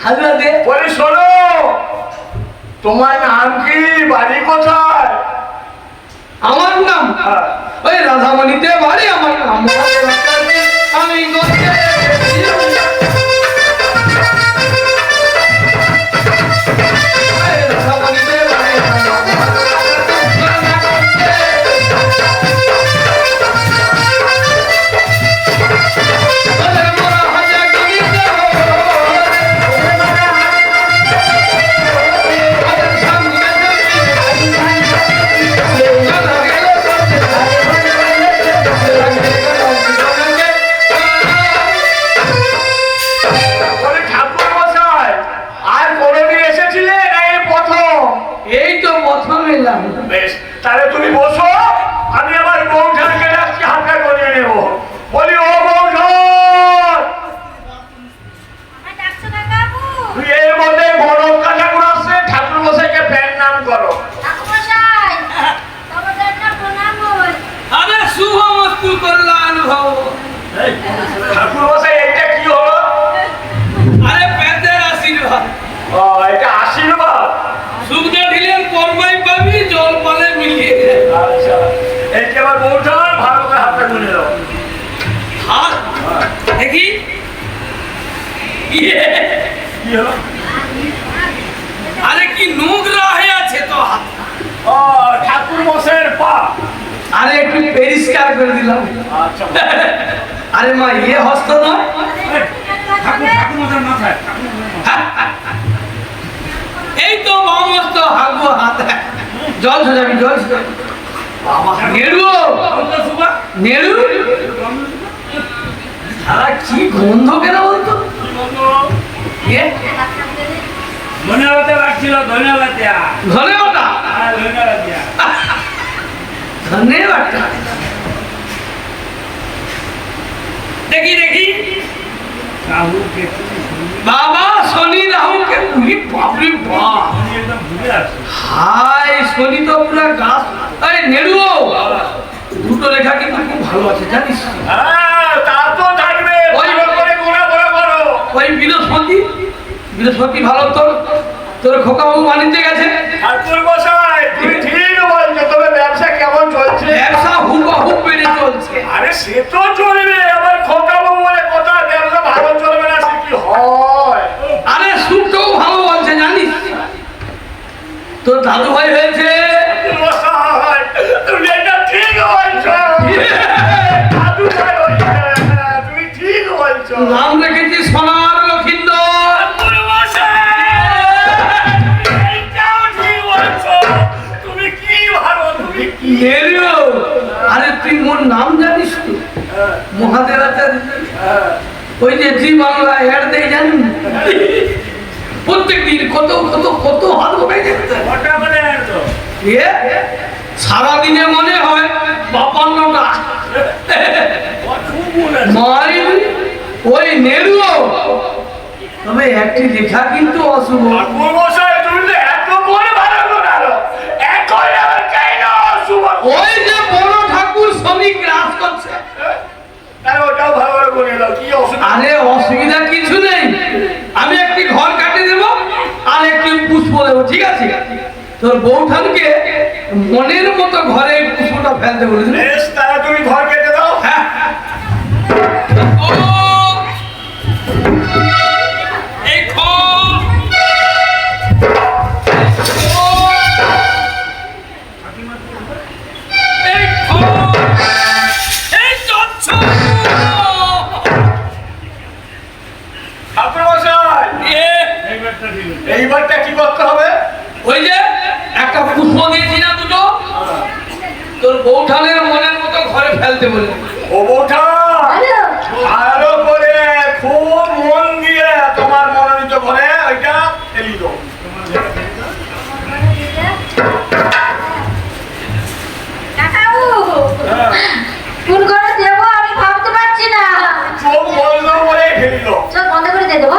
হাজরা বলে বলি শোনো তোমার নাম কি? বাড়ি কোথায়? আমার নাম? হ্যাঁ। ওই রাধামণিতে বাড়ি আমার নাম এই যে আমার ভালো করে হাতটা গুনে দাও। হাত দেখি ইয়ে, কি হলো? আরে কি নোংরা হয়ে আছে তো হাত। ও ঠাকুর মশাইয়ের পা। আরে একটু পরিষ্কার করে দিলাম। আচ্ছা। আরে মা ইয়ে হস্ত নয়? ঠাকুর এই তো সমস্ত হাগু হাত। জল সোজাবি জল সোজাবি নেড়ু? সারা কি গন্ধ কেন বলতো? এ, ধন্যবাদ। রাখছিল ধন্যবাদ ধন্যবাদ। হ্যাঁ, ধন্যবাদ দেখি দেখি রাহুকে বাবা শনি রাহুকে পুরি বাপরে বাপ আমি একদম ভুলে আসছি শনি তো পুরা গাছ। আরে নেড়ুও দুটো রেখা কিন্তু খুব ভালো আছে জানিস? হ্যাঁ তা তো থাকবে। ওই- বৃহস্পতি বৃহস্পতি ভালো তোর তোর খোকাবাবু বাণিজ্যে গেছে ঠাকুর মশাই তুমি ঠিক বলছো তবে ব্যবসা কেমন চলছে ব্যবসা হুবহু বেড়ে চলছে আরে সে তো চলবে আমার খোকা বাবু বলে কথা ব্যবসা ভালো চলবে না সে কি হয় আরে সুখটাও ভালো বলছে জানিস তোর দাদু ভাই হয়েছে। তুমি এটা ঠিক দাদু ঠিক নাম রেখেছি সোনার লক্ষিন্দর। আরে তুই মোর নাম জানিস তো? মহাদেবাচার্য ওই যে জি বাংলা অ্যাড দেয় জানি কত কত কত হাত হবে সারাদিনে মনে হয় বাপান্নটা মারি ওই নেড়ু। তবে একটি লেখা কিন্তু অশুভ। ওই যে বড় ঠাকুর শনি গ্রাস করছে। কি আরে অসুবিধা কিছু নেই আমি একটি ঘর কাটিয়ে দেবো আর একটি পুষ্প দেবো ঠিক আছে? তোর বৌঠানকে মনের মতো ঘরে পুষ্পটা ফেলতে বলেছিল বেশ তাহলে তুমি ঘর কেটে দাও। হ্যাঁ। এইবারটা কি করতে হবে? ওই যে একটা পুষ্প দিয়েছি না দুটো? তোর বৌঠানের মনের মতো ঘরে ফেলতে বলে। ও বৌঠা? ভালো করে খুব মন দিয়ে তোমার মনোনীত ঘরে ওইটা ফেলি দাও কোন ঘরে দেবো আমি ভাবতে পারছি না। চোখ বন্ধ করে ফেলি দাও চোখ বন্ধ করে দিয়ে দেবো?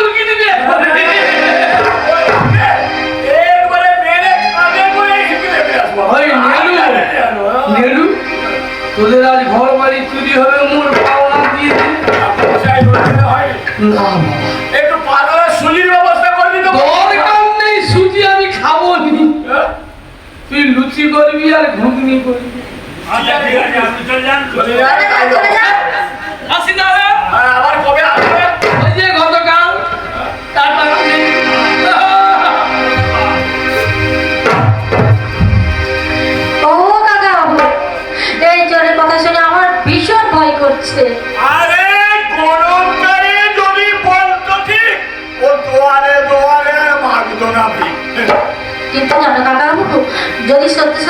লুচি করবি আর ঘুগনি করবি। আচ্ছা ঠিক আছে আপনি চলে যান। আসি না আবার কবে আসবে? যদি সত্যি